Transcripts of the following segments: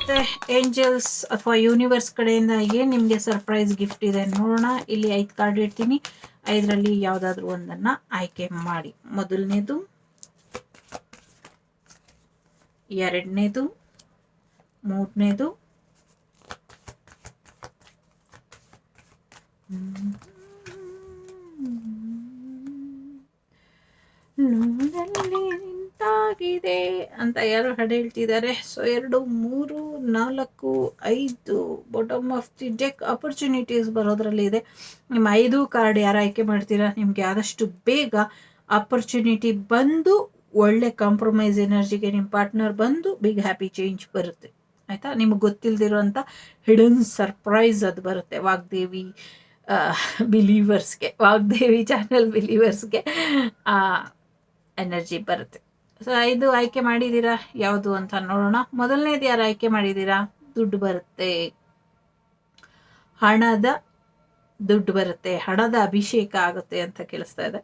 ಮತ್ತೆ ಏಂಜಲ್ಸ್ ಅಥವಾ ಯೂನಿವರ್ಸ್ ಕಡೆಯಿಂದ ಏನು ನಿಮಗೆ ಸರ್ಪ್ರೈಸ್ ಗಿಫ್ಟ್ ಇದೆ ನೋಡೋಣ. ಇಲ್ಲಿ ಐದು ಕಾರ್ಡ್ ಇಡ್ತೀನಿ. ಐದರಲ್ಲಿ ಯಾವುದಾದ್ರೂ ಒಂದನ್ನು ಆಯ್ಕೆ ಮಾಡಿ. ಮೊದಲನೇದು, ಎರಡನೇದು, ಮೂರನೇದು ನಿಂತಾಗಿದೆ ಅಂತ ಯಾರು ಹಾಡು ಹೇಳ್ತಿದ್ದಾರೆ ಸೊ ಎರಡು, ಮೂರು, ನಾಲ್ಕು, ಐದು bottom of the deck opportunities ಬರೋದ್ರಲ್ಲಿ ಇದೆ. ನಿಮ್ಮ ಐದು ಕಾರ್ಡ್ ಯಾರು ಆಯ್ಕೆ ಮಾಡ್ತೀರಾ? ನಿಮಗೆ ಆದಷ್ಟು ಬೇಗ ಅಪರ್ಚುನಿಟಿ ಬಂದು ಒಳ್ಳೆ ಕಾಂಪ್ರಮೈಸ್ ಎನರ್ಜಿಗೆ ನಿಮ್ಮ ಪಾರ್ಟ್ನರ್ ಬಂದು ಬಿಗ್ ಹ್ಯಾಪಿ ಚೇಂಜ್ ಬರುತ್ತೆ. ಆಯಿತಾ? ನಿಮಗೆ ಗೊತ್ತಿಲ್ಲದಿರುವಂಥ ಹಿಡನ್ ಸರ್ಪ್ರೈಸ್ ಅದು ಬರುತ್ತೆ. ವಾಗ್ದೇವಿ ಬಿಲೀವರ್ಸ್ಗೆ ವಾಗ್ದೇವಿ ಚಾನಲ್ ಬಿಲೀವರ್ಸ್ಗೆ ಎನರ್ಜಿ ಬರುತ್ತೆ. ಸೊ ಐದು ಆಯ್ಕೆ ಮಾಡಿದ್ದೀರಾ? ಯಾವುದು ಅಂತ ನೋಡೋಣ. ಮೊದಲನೇದು ಯಾರು ಆಯ್ಕೆ ಮಾಡಿದ್ದೀರಾ? ದುಡ್ಡು ಬರುತ್ತೆ. ಹಣದ ದುಡ್ಡು ಬರುತ್ತೆ. ಹಣದ ಅಭಿಷೇಕ ಆಗುತ್ತೆ ಅಂತ ಕೇಳಿಸ್ತಾ ಇದೆ.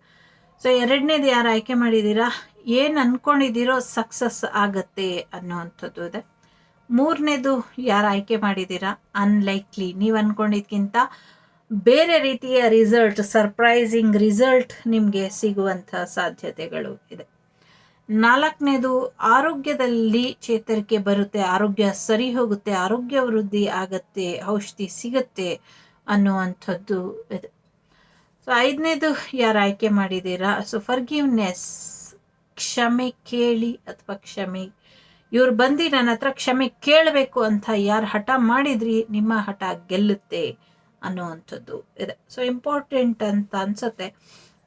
ಸೊ ಎರಡನೇದು ಯಾರು ಆಯ್ಕೆ ಮಾಡಿದ್ದೀರಾ? ಏನು ಅನ್ಕೊಂಡಿದ್ದೀರೋ ಸಕ್ಸಸ್ ಆಗತ್ತೆ ಅನ್ನೋವಂಥದ್ದು ಇದೆ. ಮೂರನೇದು ಯಾರು ಆಯ್ಕೆ ಮಾಡಿದ್ದೀರಾ? ಅನ್ಲೈಕ್ಲಿ ನೀವು ಅಂದ್ಕೊಂಡಿದ್ಕಿಂತ ಬೇರೆ ರೀತಿಯ ರಿಸಲ್ಟ್ ಸರ್ಪ್ರೈಸಿಂಗ್ ರಿಸಲ್ಟ್ ನಿಮಗೆ ಸಿಗುವಂಥ ಸಾಧ್ಯತೆಗಳು ಇದೆ. ನಾಲ್ಕನೇದು, ಆರೋಗ್ಯದಲ್ಲಿ ಚೇತರಿಕೆ ಬರುತ್ತೆ, ಆರೋಗ್ಯ ಸರಿ ಹೋಗುತ್ತೆ, ಆರೋಗ್ಯ ವೃದ್ಧಿ ಆಗತ್ತೆ, ಔಷಧಿ ಸಿಗತ್ತೆ ಅನ್ನುವಂಥದ್ದು ಇದೆ. ಸೊ ಐದನೇದು ಯಾರು ಆಯ್ಕೆ ಮಾಡಿದ್ದೀರಾ? ಸೊ ಫರ್ಗಿವ್ನೆಸ್ ಕ್ಷಮೆ ಕೇಳಿ ಅಥವಾ ಕ್ಷಮೆ, ಇವ್ರು ಬಂದು ನನ್ನ ಹತ್ರ ಕ್ಷಮೆ ಕೇಳಬೇಕು ಅಂತ ಯಾರು ಹಠ ಮಾಡಿದ್ರಿ, ನಿಮ್ಮ ಹಠ ಗೆಲ್ಲುತ್ತೆ ಅನ್ನುವಂಥದ್ದು ಇದೆ. ಸೊ ಇಂಪಾರ್ಟೆಂಟ್ ಅಂತ ಅನ್ಸುತ್ತೆ.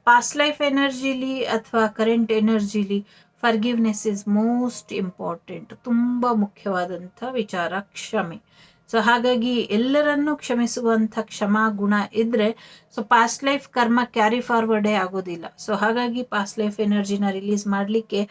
ಪಾಸ್ಟ್ ಲೈಫ್ ಎನರ್ಜಿಲಿ ಅಥವಾ ಕರೆಂಟ್ ಎನರ್ಜಿಲಿ ಫರ್ಗಿವ್ನೆಸ್ ಇಸ್ ಮೋಸ್ಟ್ ಇಂಪಾರ್ಟೆಂಟ್ ತುಂಬ ಮುಖ್ಯವಾದಂಥ ವಿಚಾರ ಕ್ಷಮೆ. ಸೊ ಹಾಗಾಗಿ ಎಲ್ಲರನ್ನೂ ಕ್ಷಮಿಸುವಂಥ ಕ್ಷಮಾ, ಗುಣ ಇದ್ದರೆ ಸೊ ಪಾಸ್ಟ್ ಲೈಫ್ ಕರ್ಮ ಕ್ಯಾರಿ ಫಾರ್ವರ್ಡೇ ಆಗೋದಿಲ್ಲ. ಸೊ ಹಾಗಾಗಿ ಪಾಸ್ಟ್ ಲೈಫ್ ಎನರ್ಜಿನ ರಿಲೀಸ್ ಮಾಡಲಿಕ್ಕೆ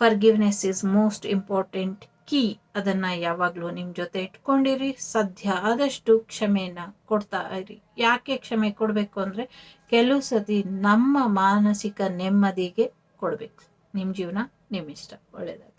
forgiveness is most important key ಅದನ್ನು ಯಾವಾಗಲೂ ನಿಮ್ಮ ಜೊತೆ ಇಟ್ಕೊಂಡಿರಿ. ಸದ್ಯ ಆದಷ್ಟು ಕ್ಷಮೆಯನ್ನು ಕೊಡ್ತಾ ಇರಿ. ಯಾಕೆ ಕ್ಷಮೆ ಕೊಡಬೇಕು ಅಂದರೆ, ಕೆಲವು ಸತಿ ನಮ್ಮ ಮಾನಸಿಕ ನೆಮ್ಮದಿಗೆ ಕೊಡಬೇಕು. ನಿಮ್ಮ ಜೀವನ ನಿಮ್ಮ ಇಷ್ಟ ಒಳ್ಳೆಯದಾಗಿ